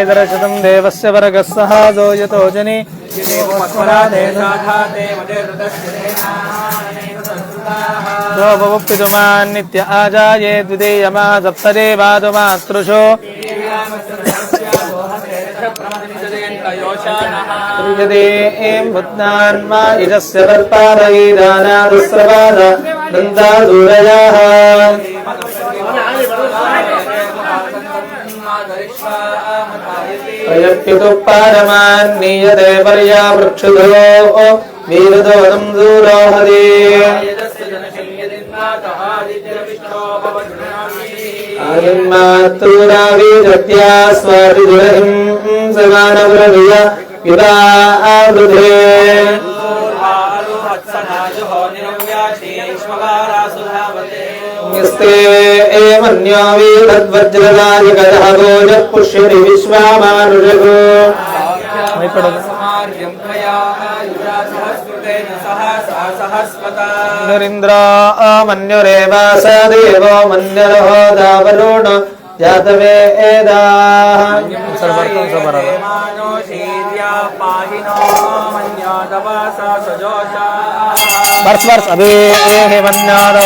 ేదరశతం దేవస్య వరగస్సహాదో యతోజని పితుమాన్ నిత్య ఆజాయే ద్వితీయమా సప్తదేవాదుమాతృషో ేన్మా ఇజస్ పాదయీదానా దుస్రపాద వృందా దూరయా तत्पादयीदानादुस्रवाद दन्तादूरयाः प्रयप्युतुः पारमान्नीयते पर्यावृक्षुधो वीरदोदं दूरोहति आयन्मातॄरावीरत्या स्वातिदुरहिं समानप्रविय विदा आवृधे यस्ते एवन्यो वीरद्वज्रराजगजः गोजः पुष्यति विश्वामानुजगो नरेन्द्र मन्युरेव स देवो मन्यरहो दावरुण जातवेदाः वर्ष वर्ष अभी हे मन्यारो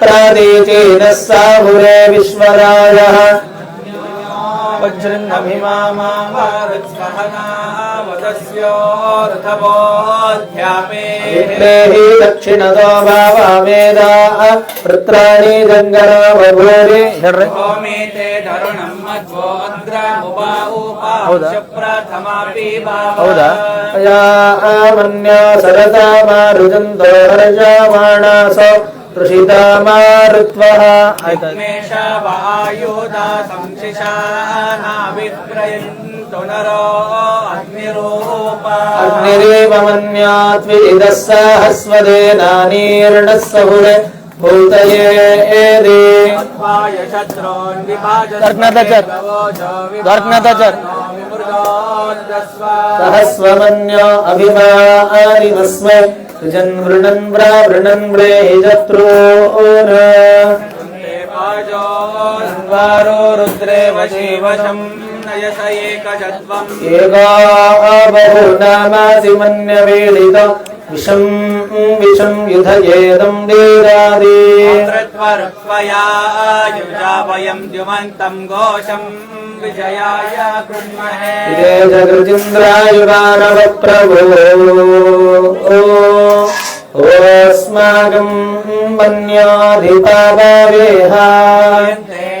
प्रादेचेनः साहुरे विश्वरायः विद्मेहि दक्षिणतो भावामेदा वृत्राणि जङ्गना बभूरि ಹೌದಾ ಮನ್ಯ ಸರತಾ ಮಾರುಜಂತೋ तृषितामारुत्वः अग्नेशवायोदा संशिशानाभिप्रयन्तु नरो अग्निरूप अग्निरेव मन्याद्विदः सहस्वदेनानीर्णः सहुरे भूतये एरे द्वार्घ्नदचर्घ्नदचर् सहस्वमन्यो अभिमानिमस्मै सृजन् वृणन् व्रावृणन् व्रेहि शत्रून् वारो रुद्रेव शिवशम् नयस एकशत्वम् एका बहुनामासि मन्यवेदित విషం విషం యుధయేదం దేరాదేయాయం ద్యుమంతం ఘోషం విజయాయ కృమహే జగృజింద్రాయురారవ ప్రభో ఓస్మాకం వన్యాధిపావేహ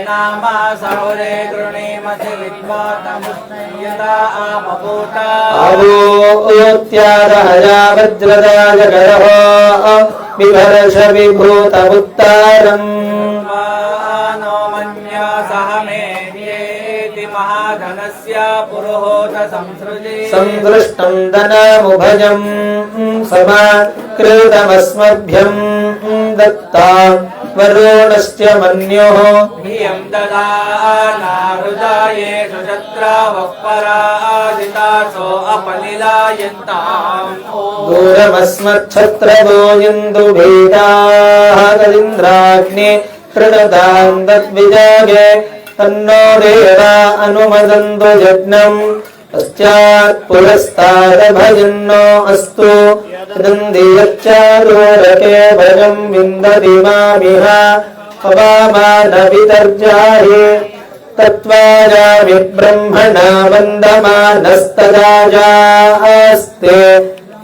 जगृजिन्द्रायुरानव प्रभो ओस्माकम् मन्याधिपावेह ते नाम सौरे गृणीमसि विद्वातमुष्णयता आपभूता आवोत्यारहया वज्रदाजगरः बिभर्ष विभूतमुत्तारम् नो मन्या सह मेध्येति महाधनस्य पुरोहोत संसृजे सन्दृष्टम् धनामुभजम् समाकृतमस्मभ्यम् दत्ता वरुणश्च मन्युः धियं ददाना हृदयेषु शत्रावः पराजितासो अपनिलायन्ताम् ॐ दूरमस्मच्छत्रवो इन्दुभीताः कलिन्द्राग्ने प्रणताम् तद्विजागे तन्नो देवा अनुमदन्तु यज्ञम् पश्चात् पुरस्तादभजन्नो अस्तु तदन्दियच्चारोरके भजम् विन्दति मामिह पवामानवितर्जाहि तत्त्वाजामि ब्रह्मणा वन्दमानस्तदाजास्ते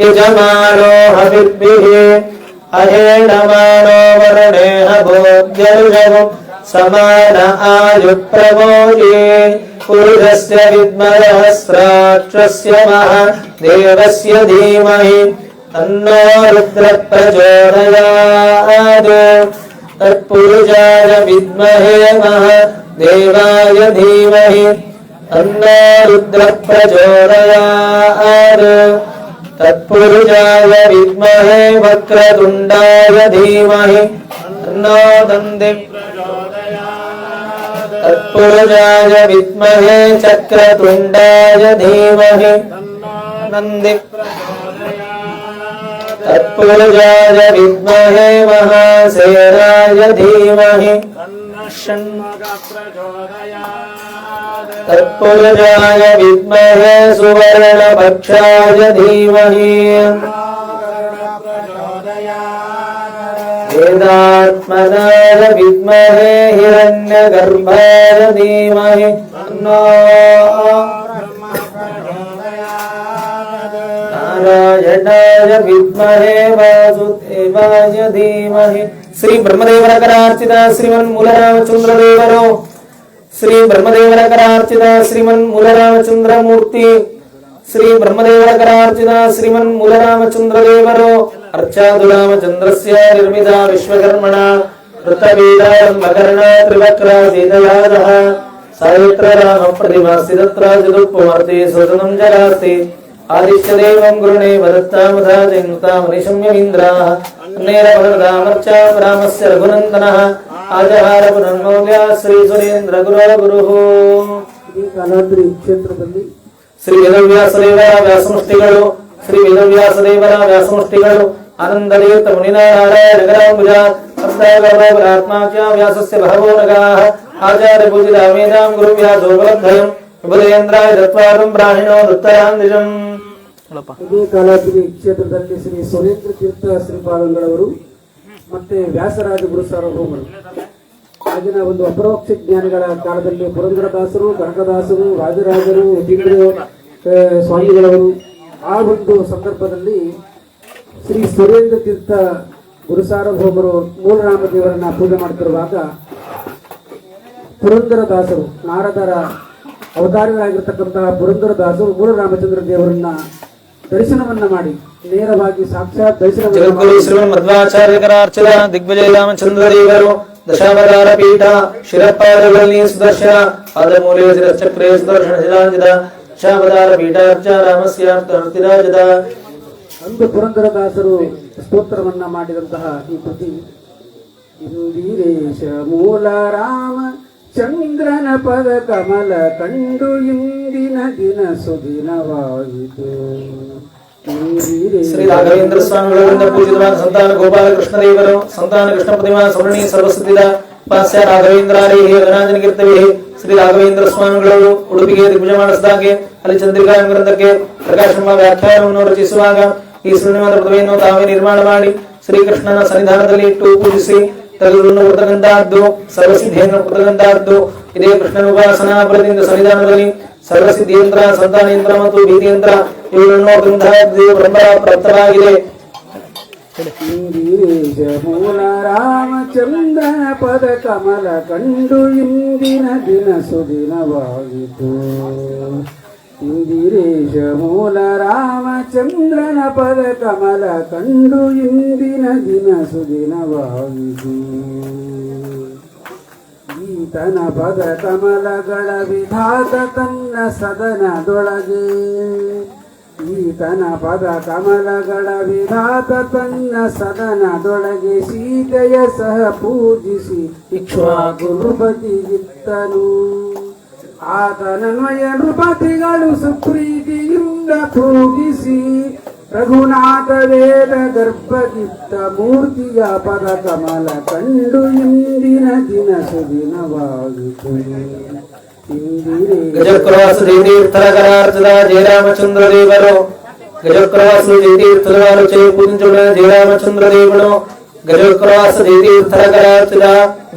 यजमानो हविर्भिः अहेणमानो वरुणेह भोग्यर्षवम् समान आयुप्रमोये पुरुषस्य विद्मयस्राक्षस्य मह देवस्य धीमहि तन्नो रुद्रप्रचोदयात् तत्पुरुषाय विद्महे मह देवाय धीमहि तन्नो रुद्रप्रचोदयात् तत्पुरुषाय विद्महे वक्रतुण्डाय धीमहि तन्नो दन्ति तत्पुरुषाय विद्महे चक्रतुण्डाय धीमहि नन्दि तत्पुरुषाय विद्महे महासेनाय धीमहि तत्पुरुषाय विद्महे सुवर्णपक्षाय धीमहि वेदात्मनाय विद्महे हिरण्यगर्भाय धीमहि तन्नो నారాయణాయ విద్మహే వాసుదేవాయ ధీమహి. శ్రీ బ్రహ్మదేవరకరార్చిత శ్రీమన్ మూలరామచంద్రదేవరో శ్రీ బ్రహ్మదేవరకరార్చిత శ్రీమన్ మూలరామచంద్రమూర్తి శ్రీ బ్రహ్మదేవరకరార్చిత శ్రీమన్ మూలరామచంద్రదేవరో అర్చాదురామచంద్రస్య నిర్మిత విశ్వకర్మణ. వృత్తవేదారంభకర్ణ త్రివక్ర సీతయాదః సాయత్ర రామ ప్రతిమా స్థితత్ర జదుప్పమర్తి స్వజనం జరాస్తి. ആദിത്യദേവം ഗുരുണേ വദത്താമധാതിശമ്യമിന്ദ്രാഹ അന്നേരമർച്ചാ രാമസ്യ രഘുനന്ദന ആജഹാര പുനർമൗല്യ ശ്രീ സുരേന്ദ്ര ഗുരു ഗുരു ಶ್ರೀ ವೇದವ್ಯಾಸದೇವರ ವ್ಯಾಸಮುಷ್ಟಿಗಳು ಶ್ರೀ ವೇದವ್ಯಾಸದೇವರ ವ್ಯಾಸಮುಷ್ಟಿಗಳು ಆನಂದದೇವತ ಮುನಿನಾರಾಯಣಗರಾಂಬುಜ ಆತ್ಮಾಚಾರ್ಯ ವ್ಯಾಸಸ್ಯ ಬಹವೋ ನಗಾಹ ಆಚಾರ್ಯ ಪೂಜಿತ ಅಮೇಧಾಂ ಗುರುವ್ಯಾಸೋಪಲಬ್ಧಯಂ ಉಪದೇಂದ್ರಾಯ ದತ್ವಾರಂ ಬ್ರಾಹ್ಮಣೋ ದತ್ತಯಾಂದಿಜಂ ಇದೇ ಕಾಲಾದ್ರಿ ಕ್ಷೇತ್ರದಲ್ಲಿ ಶ್ರೀ ಸುರೇಂದ್ರ ತೀರ್ಥ ಶ್ರೀಪಾದಂಗಳವರು ಮತ್ತೆ ವ್ಯಾಸರಾಜ ಗುರು ಸಾರ್ವಭೌಮರು ಆಗಿನ ಒಂದು ಅಪರೋಕ್ಷ ಜ್ಞಾನಿಗಳ ಕಾಲದಲ್ಲಿ ಪುರಂದರದಾಸರು ಕನಕದಾಸರು ರಾಜರಾಜರು ಯತೀಂದ್ರ ಸ್ವಾಮಿಗಳವರು. ಆ ಒಂದು ಸಂದರ್ಭದಲ್ಲಿ ಶ್ರೀ ಸುರೇಂದ್ರ ತೀರ್ಥ ಗುರು ಸಾರ್ವಭೌಮರು ಮೂಲರಾಮದೇವರನ್ನ ಪೂಜೆ ಮಾಡ್ತಿರುವಾಗ ಪುರಂದರದಾಸರು ನಾರದರ ಅವತಾರಗಳಾಗಿರ್ತಕ್ಕಂತಹ ಪುರಂದರದಾಸರು ಮೂಲ ರಾಮಚಂದ್ರ ದೇವರನ್ನ ದರ್ಶನವನ್ನ ಮಾಡಿ ನೇರವಾಗಿ ಸಾಕ್ಷಾತ್ ದರ್ಶನ ಮಧ್ವಾಚಾರ್ಯಕರಾರ್ಚನ ದಿಗ್ವಿಜಯ ರಾಮಚಂದ್ರದೇವರು ದಶಾವತಾರ ಪೀಠ ಶಿರಪಾದಗಳಲ್ಲಿ ಸುದರ್ಶನ ಪಾದಮೂಲೆ ಶಿರಚಕ್ರೇ ಸುದರ್ಶನ ಶಿಲಾಂಜಿತ ದಶಾವತಾರ ಪೀಠಾರ್ಚ ರಾಮಸ್ಯಾರ್ಥಿರಾಜದ ಅಂದು ಪುರಂದರದಾಸರು ಸ್ತೋತ್ರವನ್ನ ಮಾಡಿದಂತಹ ಈ ಕೃತಿ. ಇಂದಿರೇಶ ಮೂಲ ರಾಮ ಚಂದ್ರನ ಪದ ಕಮಲ ಕಂಡು ಇಂದಿನ ದಿನ ಸುದಿನವಾಯಿತು. ಶ್ರೀ ರಾಘವೇಂದ್ರ ಸ್ವಾಮಿಗಳಿಂದ ಪೂಜಿತವಾದ ಸಂತಾನ ಗೋಪಾಲ ಕೃಷ್ಣದೇವರು ಸಂತಾನ ಕೃಷ್ಣ ಪ್ರತಿಮಾ ಸ್ವರ್ಣಿ ಸರ್ವಸಿದ್ಧಿದ ಪಾಸ್ಯ ರಾಘವೇಂದ್ರಾರಿ ಗಣಾಂಜನ ಕೀರ್ತವಿ, ಶ್ರೀ ರಾಘವೇಂದ್ರ ಸ್ವಾಮಿಗಳು ಉಡುಪಿಗೆ ತ್ರಿಭುಜ ಮಾಡಿಸಿದಾಗೆ, ಅಲ್ಲಿ ಚಂದ್ರಿಕಾ ಗ್ರಂಥಕ್ಕೆ ಪ್ರಕಾಶಮ ವ್ಯಾಖ್ಯಾನವನ್ನು ರಚಿಸುವಾಗ ಈ ಸುಣ್ಣಿಮದ ಪ್ರತಿಮೆಯನ್ನು ತಾವೇ ನಿರ್ಮಾಣ ಮಾಡಿ, ಶ್ರೀಕೃಷ್ಣನ ಸನ್ನಿಧಾನದಲ್ಲಿ ಇಟ್ಟು ಪೂಜಿಸಿ ತರುಣ ಉಪತಗಂತಾದ್ದು ಸರ್ವಸಿದ್ಧಿಯನ್ನು ಉಪತಗಂತಾದ್ದು ಇದೇ ಕೃಷ್ಣನುಪಾಸನಾ ಬಲದಿಂದ ಸನ್ನಿಧಾನದಲ್ಲಿ ಸಂತಾನ ಯಂತ್ರ ಮತ್ತು ಭೀತಿಯಂತ್ರ ಇವುಗಳನ್ನು ಪ್ರಾಪ್ತವಾಗಿದೆ. ರಾಮಚಂದ್ರ ಪದ ಕಮಲ ಕಂಡು ಇಂದಿನ ದಿನ ಸುದಿನವಾಗಿತ್ತು. ಇಂದಿರೇಶ ಮೂಲ ರಾಮಚಂದ್ರನ ಪದ ಕಮಲ ಕಂಡು ಇಂದಿನ ದಿನ ಸುದಿನವಾಯಿತು. ಈತನ ಪದ ಕಮಲಗಳ ವಿಧಾತ ತನ್ನ ಸದನದೊಳಗೆ. ಈತನ ಪದ ಕಮಲಗಳ ವಿಧಾತ ತನ್ನ ಸದನದೊಳಗೆ ಸೀತೆಯ ಸಹ ಪೂಜಿಸಿ ಇಕ್ಷ್ವಾಕು ಗುರುಪತಿಗಿತ್ತನು ಆತನನ್ವಯ ನೃಪತಿಗಳು ಸುಪ್ರೀತಿಯಿಂದ ಪೂಜಿಸಿ ರಘುನಾಥ ವೇದ ಗರ್ಭಗಿತ್ತ ಮೂರ್ತಿಯ ಪದ ಕಮಲ ಕಂಡು ಇಂದಿನ ದಿನ ಸುದಿನವಾಗಿತು ಇಂದಿರೇ ಗಜಕ್ರವಾಸ ಜಯತೀರ್ಥರಕರಾರ್ಚದ ಜಯರಾಮಚಂದ್ರ ದೇವರು ಗಜಕ್ರವಾಸ ಜಯತೀರ್ಥದ వారు చేయి పూజించుడు జయరామచంద్ర దేవుడు గజక్రవాస జయతీర్థరకరార్చద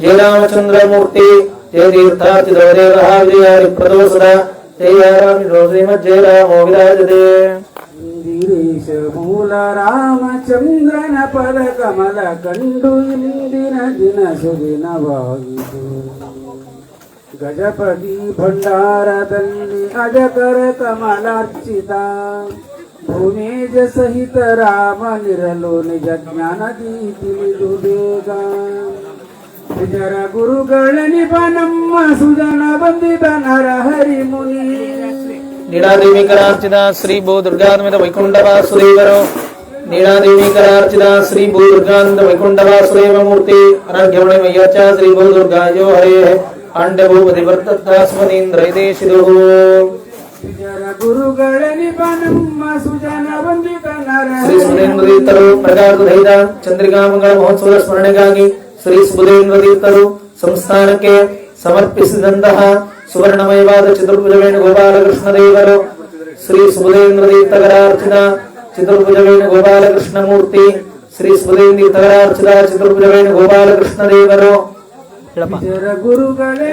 జయరామచంద్రమూర్తి ते तीर्थाचिदवदेवहाविहारिप्रदोषद ते यारामि श्रीमज्जय रामो विराजते ಇಂದಿರೀಶ ಮೂಲ ರಾಮಚಂದ್ರನ ಪದ ಕಮಲ ಕಂಡು ಇಂದಿನ ದಿನ ಸುದಿನವಾಯಿತು ಗಜಪತಿ ಭಂಡಾರದಲ್ಲಿ ಅಜಕರ ಕಮಲಾರ್ಚಿತ ಭೂಮೇಜ ಸಹಿತ ರಾಮ ನಿರಲು ನಿಜ ಜ್ಞಾನದಿ ತಿಳಿದು ಬೇಗ ನಿಜರ ಗುರುಗಳ ನಿಪ ನಮ್ಮ ಸುಜನ ಬಂದಿದ ನರಹರಿ ಮುನಿ ನೀಳಾದೇವಿಕರಾರ್ಚಿತ ಶ್ರೀ ಭೂ ದುರ್ಗಾತ್ಮಿತ ವೈಕುಂಠವಾಸುದೇವರು ನೀಳಾದೇವಿಕರಾರ್ಚಿತ ಶ್ರೀ ಭೂ ದುರ್ಗಾಂತ ವೈಕುಂಠವಾಸುದೇವ ಮೂರ್ತಿ ಅನಾಢ್ಯವಣಮಯ್ಯಚ್ಚ ಶ್ರೀ ಭೂ ದುರ್ಗಾಯೋ ಹರೇ ಅಂಡಭೂಪತಿ ವರ್ತಸ್ಮನೀಂದ್ರ ದೇಶಿದು ವಿಜರ ಗುರುಗಳ ನಿಪ ನಮ್ಮ ಸುಜನ ಬಂದಿದ ಶ್ರೀ ನರಹರಿ ಸುಧೇಂದ್ರ ತೀರ್ಥರು ಪ್ರಗಾಢ ಧೈರ್ಯ ಚಂದ್ರಿಕಾಮಂಗಳ ಮಹೋತ್ಸವದ ಸ್ಮರಣೆಗಾಗಿ ಶ್ರೀ ಸುಬುಧೇಂದ್ರತೀರ್ಥರು ಸಂಸ್ಥಾನಕ್ಕೆ ಸಮರ್ಪಿಸಿದಂತಹ ಸುವರ್ಣಮಯವಾದ ಚತುರ್ಭುಜವೇಣು ಗೋಪಾಲಕೃಷ್ಣ ದೇವರು ಶ್ರೀ ಸುಬುಧೇಂದ್ರ ತೀರ್ಥಗರಾರ್ಚಿತ ಚತುರ್ಭುಜವೇಣು ಗೋಪಾಲಕೃಷ್ಣ ಮೂರ್ತಿ ಶ್ರೀ ಸುಬುಧೇಂದ್ರ ತೀರ್ಥಗರಾರ್ಚಿತ ಚತುರ್ಭುಜವೇಣು ಗೋಪಾಲಕೃಷ್ಣ ದೇವರು ಗುರುಗಳೇ